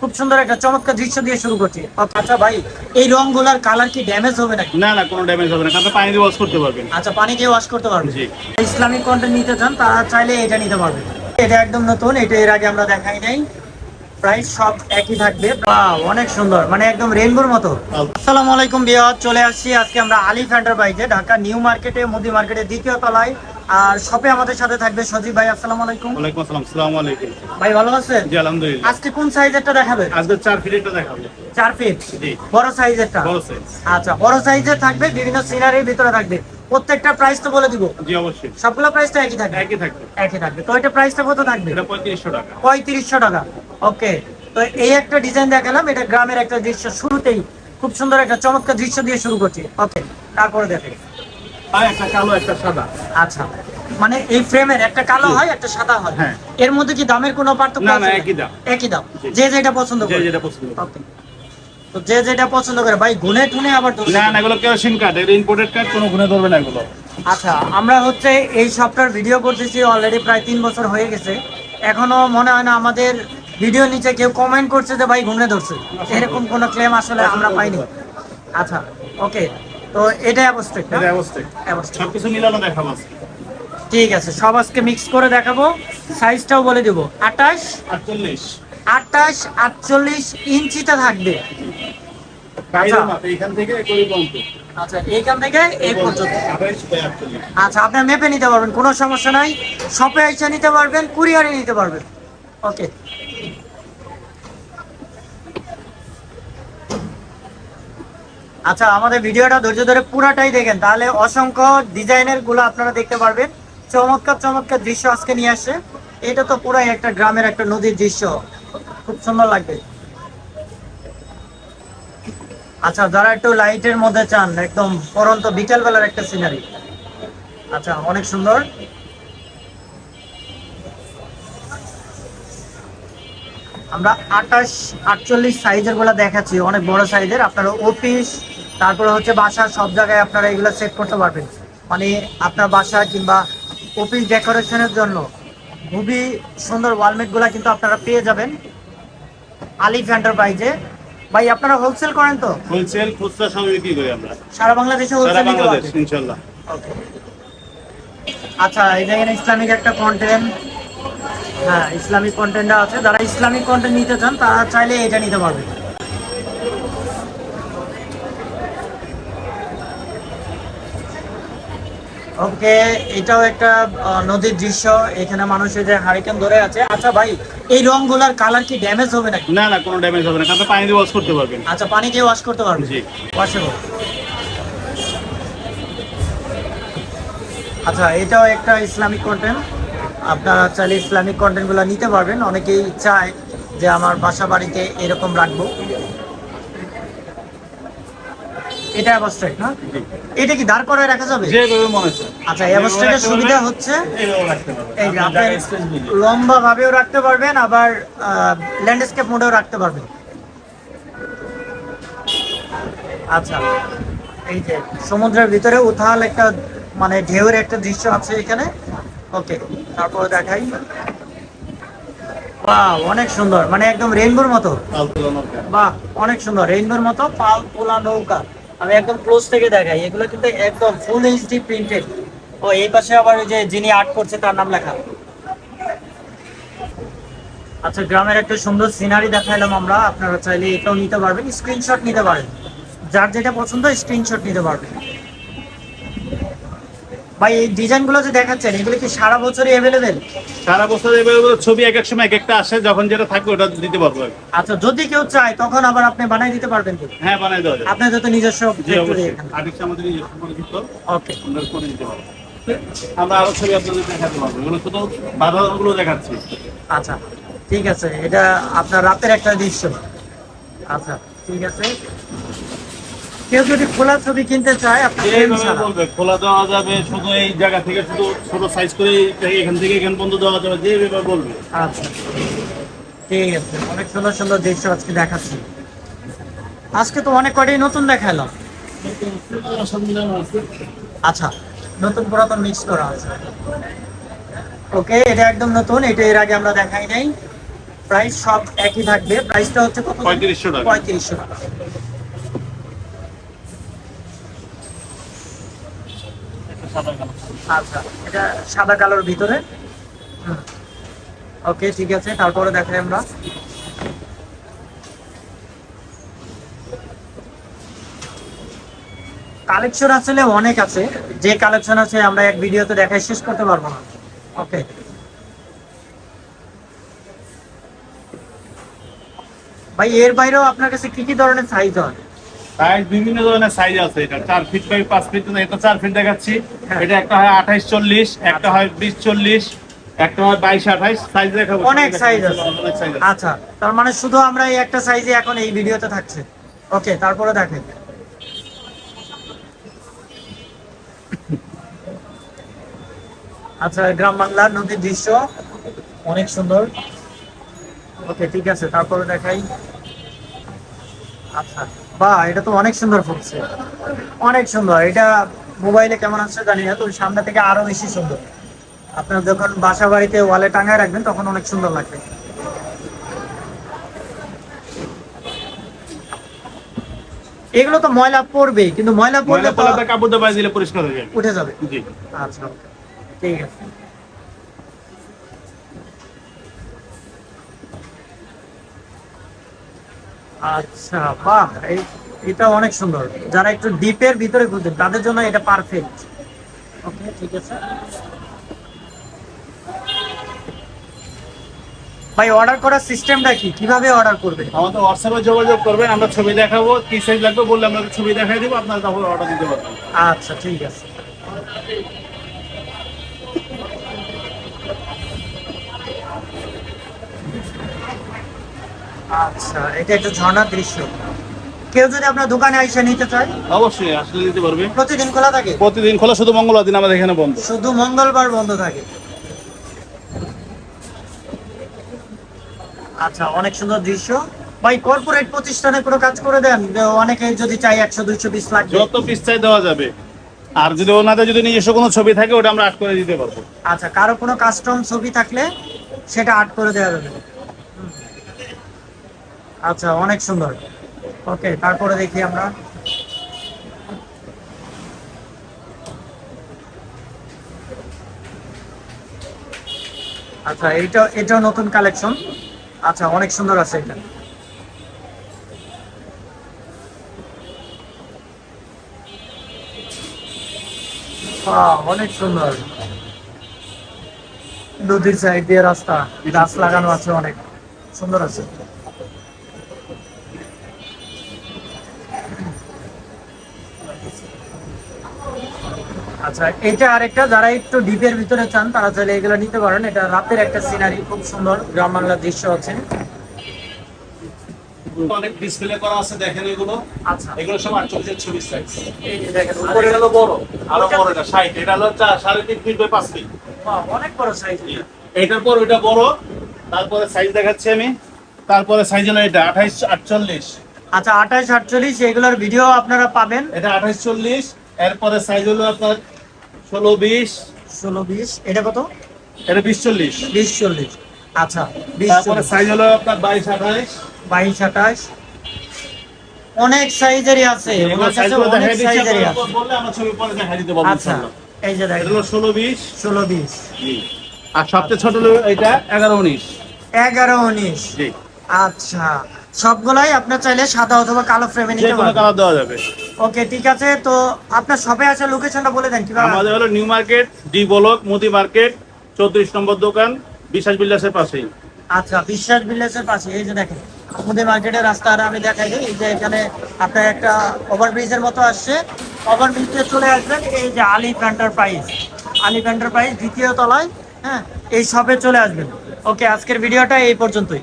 খুব সুন্দর একটা চমৎকার দৃশ্য দিয়ে শুরু করছি। আচ্ছা ভাই এই রংগুলার কালার কি ড্যামেজ হবে নাকি? না না কোনো ড্যামেজ হবে না আপনি পানি দিয়ে ওয়াশ করতে পারবেন। আচ্ছা পানি দিয়ে ওয়াশ করতে পারবেন। জি। ইসলামিক কন্টেন্ট নিতে চান তারা চাইলে এটা নিতে পারবে এটা একদম নতুন এটা এর আগে আমরা দেখাই নাই। প্রাইস সব একই থাকবে। অনেক সুন্দর মানে একদম রেনবোর মতো। আসসালামু আলাইকুম বিয়ার চলে আসছি আজকে আমরা আলিফ এন্টারপ্রাইজে ঢাকা নিউ মার্কেটে মুদি মার্কেটের দ্বিতীয় তলায়। আর শপে আমাদের সাথে থাকবে সজীব ভাই আসসালামু আলাইকুম। ওয়ালাইকুম আসসালাম আসসালামু আলাইকুম। ভাই ভালো আছেন? জি আলহামদুলিল্লাহ। আজকে কোন সাইজেরটা দেখাবে? আজকে চার ফিটেরটা দেখাবো। চার ফিট জি। বড় সাইজেরটা বড় সাইজ আচ্ছা বড় সাইজের থাকবে বিভিন্ন সিনারির ভিতরে থাকবে। প্রত্যেকটা প্রাইস তো বলে দিব। জি অবশ্যই। সবগুলো প্রাইস তো একই থাকবে? একই থাকবে। একই থাকবে। তো এটা প্রাইসটা কত থাকবে? এটা পঁয়ত্রিশশো টাকা। পঁয়ত্রিশশো টাকা। ওকে তো এই একটা ডিজাইন দেখালাম এটা গ্রামের একটা দৃশ্য শুরুতেই খুব সুন্দর একটা চমৎকার দৃশ্য দিয়ে শুরু করছি। ওকে তারপরে দেখে। একটা কালো একটা সাদা। আচ্ছা। মানে এই ফ্রেমের একটা কালো হয় একটা সাদা হয়। হ্যাঁ। এর মধ্যে কি দামের কোনো পার্থক্য না, না, একই দাম। একই দাম। যে যেটা পছন্দ যে করে। যেটা পছন্দ করে। তো যে যেটা পছন্দ করে ভাই গুনে টুনে আবার। না না এগুলো কেরোসিন কার্ড এটা ইম্পোর্টেড কার্ড কোনো গুণে ধরবে না এগুলো। আচ্ছা আমরা হচ্ছে এই সপ্তাহের ভিডিও করতেছি অলরেডি প্রায় তিন বছর হয়ে গেছে। এখনও মনে হয় না আমাদের ভিডিও নিচে কেউ কমেন্ট করছে যে ভাই ঘুমনে ধরছে। এরকম কোনো ক্লেম আসলে আমরা পাইনি। আচ্ছা ওকে তো এটাই অবস্থা এটা অবস্থা সবকিছু মিলানো দেখাবো ঠিক আছে সব আজকে মিক্স করে দেখাবো। সাইজটাও বলে দিব। আঠাশ? আটচল্লিশ। আঠাশ আটচল্লিশ ইঞ্চিটা থাকবে। বাইরের এইখান থেকে পর্যন্ত। আচ্ছা এইখান থেকে এই পর্যন্ত। আচ্ছা আপনার মেপে নিতে পারবেন কোনো সমস্যা নাই। শপে এসে নিতে পারবেন কুরিয়ারে নিতে পারবেন। ওকে আচ্ছা আমাদের ভিডিওটা ধৈর্য ধরে পুরাটাই দেখেন। তাহলে অসংখ্য ডিজাইনেরগুলো আপনারা দেখতে পারবেন। চমৎকার চমৎকার দৃশ্য আজকে নিয়ে আসে এটা তো পুরাই একটা গ্রামের একটা নদীর দৃশ্য। খুব সুন্দর লাগবে। আচ্ছা যারা একটু লাইটের মধ্যে চান, একদম পরন্ত বিকেল বেলার একটা সিনারি আচ্ছা অনেক সুন্দর। আমরা আঠাশ আটচল্লিশ সাইজেরগুলা দেখাচ্ছি অনেক বড় সাইজের আপনারা অফিস তারপরে হচ্ছে বাসা সব জায়গায় আপনারা এগুলো সেট করতে পারবেন। মানে আপনার বাসা কিংবা অফিস ডেকোরেশনের জন্য খুবই সুন্দর ওয়ালমেটগুলা কিন্তু আপনারা পেয়ে যাবেন। আলিফ এন্টারপ্রাইজে ভাই আপনারা হোলসেল করেন তো? হোলসেল খুচরা সব বিক্রি করি আমরা। সারা বাংলাদেশে হোলসেল নিতে পারবেন ইনশাল্লাহ। আচ্ছা এই দেখেন ইসলামিক একটা কন্টেন্ট হ্যাঁ ইসলামিক কন্টেন্ট আছে। যারা ইসলামিক কন্টেন্ট নিতে চান তারা চাইলে এটা নিতে পারবে। ওকে এটাও একটা নদীর দৃশ্য। এখানে মানুষের যে হারিকেন ধরে আছে। আচ্ছা ভাই এই রংগুলার কালার কি ড্যামেজ হবে নাকি? না না কোনো ড্যামেজ হবে না। আপনি পানি দিয়ে ওয়াশ করতে পারবেন। আচ্ছা পানি দিয়ে ওয়াশ করতে পারবে জি। ওয়াশেবল আচ্ছা এটাও একটা ইসলামিক কন্টেন্ট আপনারা চাইলে ইসলামিক কন্টেন্টগুলো নিতে পারবেন। অনেকেই চায় যে আমার বাসা বাড়িতে এরকম রাখব। এটা অ্যাবস্ট্রাক্ট না? এটা কি দাঁড় করায় রাখা যাবে? যেভাবে মনে আচ্ছা অ্যাবস্ট্রাক্টের সুবিধা হচ্ছে। এই। লম্বা ভাবেও রাখতে পারবেন আবার ল্যান্ডস্কেপ মোডেও রাখতে পারবেন। আচ্ছা এই যে সমুদ্রের ভিতরে উথাল একটা মানে ঢেউয়ের একটা দৃশ্য আছে এখানে। ওকে তারপর দেখাই। বাহ অনেক সুন্দর মানে একদম রেইনবোর মতো। বাহ অনেক সুন্দর রেইনবোর মতো পাল পোলা নৌকা। আমি একদম ক্লোজ থেকে দেখাই এগুলো কিন্তু একদম ফুল এইচডি প্রিন্টেড ও এই পাশে আবার ওই যে যিনি আর্ট করছে তার নাম লেখা। আচ্ছা গ্রামের একটা সুন্দর সিনারি দেখাইলাম আমরা আপনারা চাইলে এটাও নিতে পারবেন স্ক্রিনশট নিতে পারেন। যার যেটা পছন্দ স্ক্রিনশট নিতে পারবেন। ভাই এই ডিজাইনগুলো যে দেখাচ্ছেন এগুলো কি সারা বছরই অ্যাভেলেবেল সারা বছর এভাবে ছবি এক এক সময় এক একটা আসে যখন যেটা থাকবে ওটা দিতে পারব আচ্ছা যদি কেউ চায় তখন আবার আপনি বানাই দিতে পারবেন তো হ্যাঁ বানাই দেওয়া আপনার যত নিজস্ব আর্টিস্ট আমাদের নিজস্ব পরিচিত ওকে আমরা করে দিতে পারব। আমরা আরও ছবি আপনাদের দেখাতে পারব। এগুলো শুধু বাধাগুলো দেখাচ্ছি। আচ্ছা ঠিক আছে। এটা আপনার রাতের একটা দৃশ্য। আচ্ছা ঠিক আছে। কেউ যদি খোলা ছবি কিনতে চায়। বলবে খোলা দেওয়া যাবে শুধু এই জায়গা থেকে শুধু ছোট সাইজ করে এখান থেকে এখান পর্যন্ত দেওয়া যাবে যেভাবে বলবে। আচ্ছা। ঠিক আছে। অনেক সুন্দর সুন্দর দৃশ্য আজকে দেখাচ্ছি। আজকে তো অনেক কটাই নতুন দেখালাম আচ্ছা নতুন পুরাতন মিক্স করা আছে। ওকে এটা একদম নতুন এটা এর আগে আমরা দেখাই নাই। প্রাইস সব একই থাকবে। প্রাইসটা হচ্ছে কত? পঁয়ত্রিশশো টাকা। পঁয়ত্রিশশো টাকা। আচ্ছা এটা সাদা কালোর ভিতরে? ওকে, ঠিক আছে, তারপরে দেখাই আমরা। কালেকশন আসলে অনেক আছে। যে কালেকশন আছে, আমরা এক ভিডিওতে দেখাই, শেষ করতে পারব না। ওকে। ভাই, এর বাইরেও আপনার কাছে কি কি ধরনের সাইজ হয়? সাইজ বিভিন্ন ধরনের সাইজ আছে এটা। চার ফিট বাই পাঁচ ফিট এটা চার ফিট দেখাচ্ছি। হ্যাঁ। এটা একটা হয় আঠাইশ চল্লিশ একটা হয় বিশ চল্লিশ একটা হয় বাইশ আঠাইশ। সাইজ দেখাবো। অনেক সাইজ আছে। অনেক সাইজ আচ্ছা তার মানে শুধু আমরা এই একটা সাইজে এখন এই ভিডিওতে থাকছে। ওকে তারপরে দেখেন। আচ্ছা গ্রাম বাংলার নদীর দৃশ্য। অনেক সুন্দর। ওকে ঠিক আছে তারপরে দেখাই। আচ্ছা। বাহ এটা তো অনেক সুন্দর ফুটছে। অনেক সুন্দর। এটা মোবাইলে কেমন আছে জানি না তো সামনে থেকে আরও বেশি সুন্দর। আপনার যখন বাসা বাড়িতে ওয়ালে টাঙায় রাখবেন তখন অনেক সুন্দর লাগবে। এগুলো তো ময়লা পড়বে কিন্তু ময়লা পড়লে কাপড় দিয়ে দিলে পরিষ্কার হয়ে যাবে। উঠে যাবে। আচ্ছা ঠিক আছে। আচ্ছা বাহ এই এটা অনেক সুন্দর। যারা একটু ডিপের ভিতরে খুঁজছেন তাদের জন্য এটা পারফেক্ট ওকে ঠিক আছে। ভাই অর্ডার করার সিস্টেমটা কি? কীভাবে অর্ডার করবে আমাদের হোয়াটসঅ্যাপে যোগাযোগ করবেন আমরা ছবি দেখাবো কি সাইজ লাগবে বললে আমরা ছবি দেখাই দেবো আপনারা তারপর অর্ডার দিতে পারবেন। আচ্ছা ঠিক আছে। আচ্ছা এটা একটা ঝর্ণার দৃশ্য। কেউ যদি আপনার দোকানে এসে নিতে চায় অবশ্যই আসলে দিতে পারবে। প্রতিদিন খোলা থাকে? প্রতিদিন খোলা শুধু মঙ্গলবার দিন আমাদের এখানে বন্ধ। শুধু মঙ্গলবার বন্ধ থাকে। আচ্ছা অনেক সুন্দর দৃশ্য। ভাই কর্পোরেট প্রতিষ্ঠানে কোনো কাজ করে দেন? অনেকে যদি চাই একশো দুইশো পিস লাগবে। যত পিস চাই দেওয়া যাবে। আর যদি ওনাদের যদি নিজস্ব কোনো ছবি থাকে ওটা আমরা আট করে দিতে পারব। আচ্ছা কারও কোনো কাস্টম ছবি থাকলে সেটা আর্ট করে দেওয়া যাবে। আচ্ছা অনেক সুন্দর। ওকে তারপরে দেখি আমরা। আচ্ছা এইটা, এটা নতুন কালেকশন আচ্ছা অনেক সুন্দর আছে এটা। অনেক সুন্দর। নদীর সাইড দিয়ে রাস্তা, গাছ লাগানো আছে অনেক। সুন্দর আছে। আচ্ছা এটা আরেকটা যারা একটু ডিপের ভিতরে চান তারা চাইলে এগুলো নিতে পারেন। এটা রাতের একটা সিনারি খুব সুন্দর গ্রাম বাংলার দৃশ্য আছে অনেক ডিসপ্লে করা আছে দেখেন এগুলো। আচ্ছা। এগুলো সব আটচল্লিশের ছবি সাইজ এই যে দেখেন উপরে উপরে হলো বড়। আরও বড় এটা ষাট। এটা হলো চা- সাড়ে তিন ফিট বাই পাঁচ ফিট অনেক বড় সাইজ এটার পর ওইটা বড় তারপরে সাইজ দেখাচ্ছি আমি। তারপরে সাইজ হলো এটা আঠাইশ আটচল্লিশ। আচ্ছা আঠাশ আটচল্লিশ এগুলোর ভিডিও আপনারা পাবেন। এটা আঠাইশ চল্লিশ এরপরে সাইজ হলো আপনার ষোলো বিশ। ষোলো বিশ এটা কত? এটা বিশ চল্লিশ। বিশ চল্লিশ। আচ্ছা তারপরে সাইজ হলো আপনার বাইশ আঠাইশ বাইশ আঠাশ। অনেক সাইজেরই আছে। অনেক সাইজেরই আছে। বললে আমরা ছবি পরে দেখাই দিতে পারব আচ্ছা। এই যে দেখেন। হলো ষোলো বিশ। ষোলো বিশ। আর সবচেয়ে ছোট হলো এটা এগারো উনিশ। এগারো উনিশ। জি। আচ্ছা সবগুলাই আপনার চাইলে সাদা অথবা কালো ফ্রেমে নিতে পারবেন। কালার দেওয়া যাবে। ওকে ঠিক আছে তো আপনার শপে আসার লোকেশনটা বলে দেন কীভাবে? আমাদের হলো new market D block Modi market চৌত্রিশ নম্বর দোকান বিশ্বাস বিল্লাসের পাশেই। আচ্ছা বিশ্বাস ভিলেজের পাশে এই যে দেখেন আমাদের মার্কেটের রাস্তা আর আমি দেখাই দিই যে এখানে আপনার একটা ওভারব্রিজের মতো আসছে। ওভারব্রিজে চলে আসবেন এই যে আলিফ এন্টারপ্রাইজ আলিফ এন্টারপ্রাইজ দ্বিতীয় তলায় হ্যাঁ এই শপে চলে আসবেন। ওকে আজকের ভিডিওটা এই পর্যন্তই।